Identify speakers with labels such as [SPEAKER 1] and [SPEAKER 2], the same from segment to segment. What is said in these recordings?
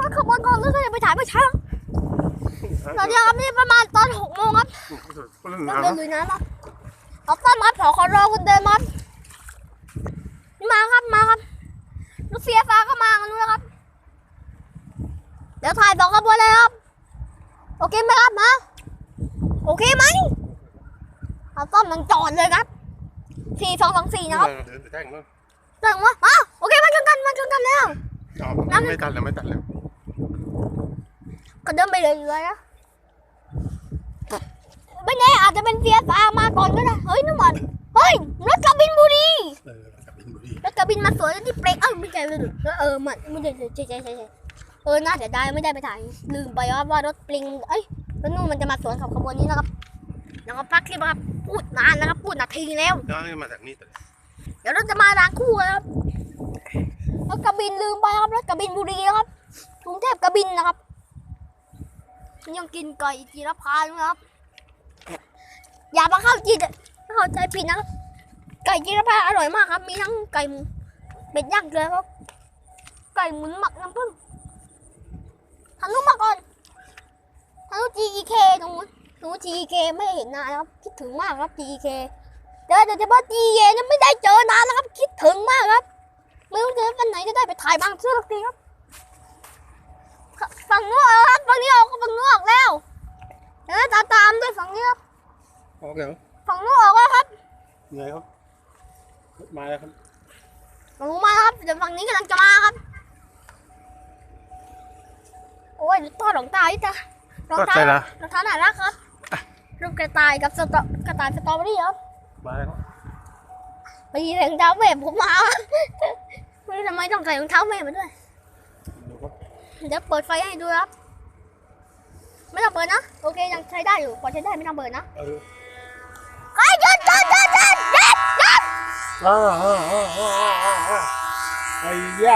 [SPEAKER 1] รถขบวนกองรถก็จะไปถ่ายไม่ใช่หรอกตอนนี้ครับนี่ประมาณตอนหกโมงครับ
[SPEAKER 2] คนละ
[SPEAKER 1] เดิ
[SPEAKER 2] น้
[SPEAKER 1] นลุยน้ำครับเอาต้นมัดขอขอรอคุณเดินมัดนี่มาครับมาครับรถเสียฟ้าก็มากันด้วยครับ เดี๋ยวถ่ายสองขบวนเลยครับ โอเคไหมครับมาโอเคไหมเอาต้นมันจอดเลยครับสี่สองสองสี่ำนะครับ
[SPEAKER 2] เดินไปแท่งมั้ง
[SPEAKER 1] จังวะอ้าวโอเคมาชนกันมาชนกันแล้ว
[SPEAKER 2] อ๋อไม่ตัดแล้วไม่ตัดแล้ว
[SPEAKER 1] ก็เดินไปเลยเลยๆนะไม่แน่อาจจะเป็นเฟียฟ้ามาก่อนก็ได้เฮ้ยน้ำมันเฮ้ยรถกระบินบุรี
[SPEAKER 2] เออกลับอินบุรี
[SPEAKER 1] รถกระบินมาสวยที่เปรกเอ้าไม่ใช่ไม่ใช่เออมันไม่ใช่ใช่ใช่ใช่ใช่เออน่าเสียดายไม่ได้ไปถ่ายลืมไปว่าว่ารถปลิงเอ้ยรถนู่นมันจะมาสวนกับขบวนนี้นะครับแล้วก็พักคลิปครับพูดนานแล้วครับพูดนาทีแล้ว
[SPEAKER 2] ย้อนมาจากนี่แต่
[SPEAKER 1] เดี๋ยวเราจะมาล้างคู่กันครับรถกระบินลืมไปครับรถกระบินบุรีนะครับกรุงเทพกระบินนะครับ ยังกินไก่จีรพานครับ อย่ามาเข้าจีเข้าใจผิดนะไก่จีรพานอร่อยมากครับ มีทั้งไก่เป็ดย่างเลือครับ ไก่หมุนหมักน้ำผึ้งทะลุมาก่อนทะลุ GEK ตรงนู้นทะลุ GEK ไม่เห็นนานครับ คิดถึงมากครับ GEK เดี๋ยวเดี๋ยวเฉพาะ GEK เนี่ยไม่ได้เจอนานแล้วครับ คิดถึงมากครับ ไม่รู้จะวันไหนจะได้ไปถ่ายบางซื่อสักทีครับ ฝั่งนู้นออกครับฝั่งนี้ออกฝั่งนู้นออกแล้วเดี๋ยวตามตามด้วยฝั่งนี้ครับ
[SPEAKER 2] โอเค
[SPEAKER 1] ฝั่งนู้นออกแล้วครับ
[SPEAKER 2] ไงครับ มาแล้วครับ
[SPEAKER 1] ฝั่งนู้นมาแล้วครับเดี๋ยวฝั่งนี้กำลังจะมาครับ โอ้ยต้อรองเท้าอีกจ้ะรอง
[SPEAKER 2] ก็
[SPEAKER 1] เท้า
[SPEAKER 2] ใจละ
[SPEAKER 1] รองเท้าน่ารักครับรูปกระต่ายกับสตอกระต่ายสตรอเบอรี่ครับ
[SPEAKER 2] มาแล้ว
[SPEAKER 1] ไปยีรองเท้าแม่ผมมาไม่รู้ทำไมต้องใส่รองเท้าแม่มาด้วย
[SPEAKER 2] ดูครับ
[SPEAKER 1] เดี๋ยวเปิดไฟให้ดูครับ ไม่ต้องเปิดนะ โอเคยังใช้ได้อยู่พอใช้ได้ไม่ต้องเปิดนะ
[SPEAKER 2] เออ
[SPEAKER 1] ไอ้ยหยุดหยุดหยุดหยุดหยุดหยุด
[SPEAKER 2] อ่าอ่าอ่าอ่าอ่าอ่าไอ้เหี้ย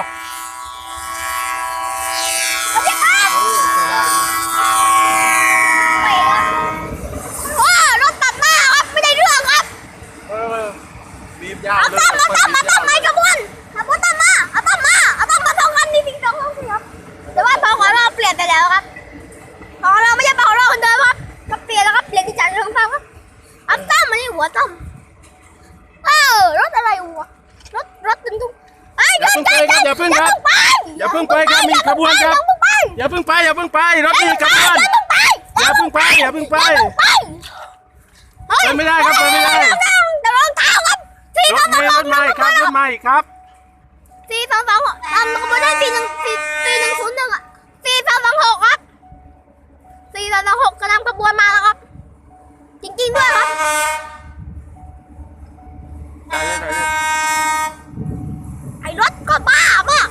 [SPEAKER 1] สวัสดีครับไปครับว้ารถตัดหน้าครับไม่ได้เรื่องครับ
[SPEAKER 2] เออบีบยาว
[SPEAKER 1] เอา
[SPEAKER 2] เล
[SPEAKER 1] ต้
[SPEAKER 2] ย
[SPEAKER 1] อมมาต้อมมาต้อมมาขบวนขบวนต้อมมาเอาต้อมมาเอาต้อมมาสองคันนี่สิสองคันสิครับแต่ว่าพอของเราเปลี่ยนไปแล้วครับของเราไม่ใช่ของเราคนเดิมครับก็เปลี่ยนแล้วครับเปลี่ยนที่จัดเรื่องครับเอาต้อมมานี่หัวต้อมเออรถอะไรวะรถรถตึงทุกไอ้ยหยุดหยุดหยุด
[SPEAKER 2] อย่าเพิ่งครับ อย่าเพิ่งไปครับมีขบวนครับ
[SPEAKER 1] อย่าเพิ่งไป
[SPEAKER 2] อย่าเพิ่งไปอย่าเพิ่งไปรถมีขบวน
[SPEAKER 1] อย่าเพิ่งไป
[SPEAKER 2] อย่าเพิ่งไปอย่าเพิ่งไป
[SPEAKER 1] อย่าเพิ่งไปเฮ้ย
[SPEAKER 2] ไปไม่ได้ครับไปไม่ได้
[SPEAKER 1] เดี๋ยวรองเท้าครับสี่
[SPEAKER 2] ร
[SPEAKER 1] สอ
[SPEAKER 2] ถ
[SPEAKER 1] งสอง
[SPEAKER 2] เมย์รถใหม่ครับรถใหม่ครับ
[SPEAKER 1] สี่สองสองทำขบวนได้สี่หนึ่งสี่สี่หนึ่งศูนย์หนึ่งอะสี่สองสองหกครับสี่สองสองหกกำลังขบวนมาแล้วครับ จริงๆด้วยครับ
[SPEAKER 2] ได้เลยได้เลย
[SPEAKER 1] ไอ้รถก็บ้ามาก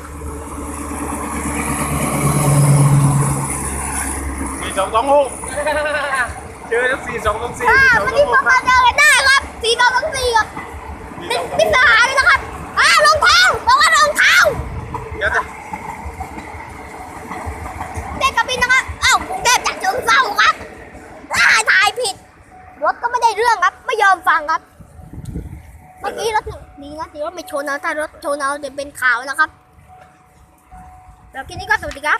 [SPEAKER 2] สี่สองสองหกเจอทั้งสี่สองสองสี่
[SPEAKER 1] อ่า
[SPEAKER 2] สี่สอง
[SPEAKER 1] วัน
[SPEAKER 2] สอง
[SPEAKER 1] นี้
[SPEAKER 2] ห
[SPEAKER 1] พว
[SPEAKER 2] ก
[SPEAKER 1] ก
[SPEAKER 2] ค
[SPEAKER 1] เรา
[SPEAKER 2] รับ
[SPEAKER 1] เจอกันได้ครับสี่สองสองสี่ครับ
[SPEAKER 2] สี่
[SPEAKER 1] ติด
[SPEAKER 2] สองสอง
[SPEAKER 1] ติด
[SPEAKER 2] หก
[SPEAKER 1] สหายนะครับอ่ารองเท้าบอกว่ารองเท้า
[SPEAKER 2] เดี๋ยวจะ
[SPEAKER 1] เด็กกระบินนะครับเอ้ากรุงเทพจากเชิงเซาครับถ่ายถ่ายผิด รถก็ไม่ได้เรื่องครับ ไม่ยอมฟังครับ เมื่อกี้รถหนึ่งดีนะที่รถไม่ชนนะถ้ารถชนเอาเดี๋ยวเป็นข่าวนะครับแล้วคลิปนี้ก็สวัสดีครับ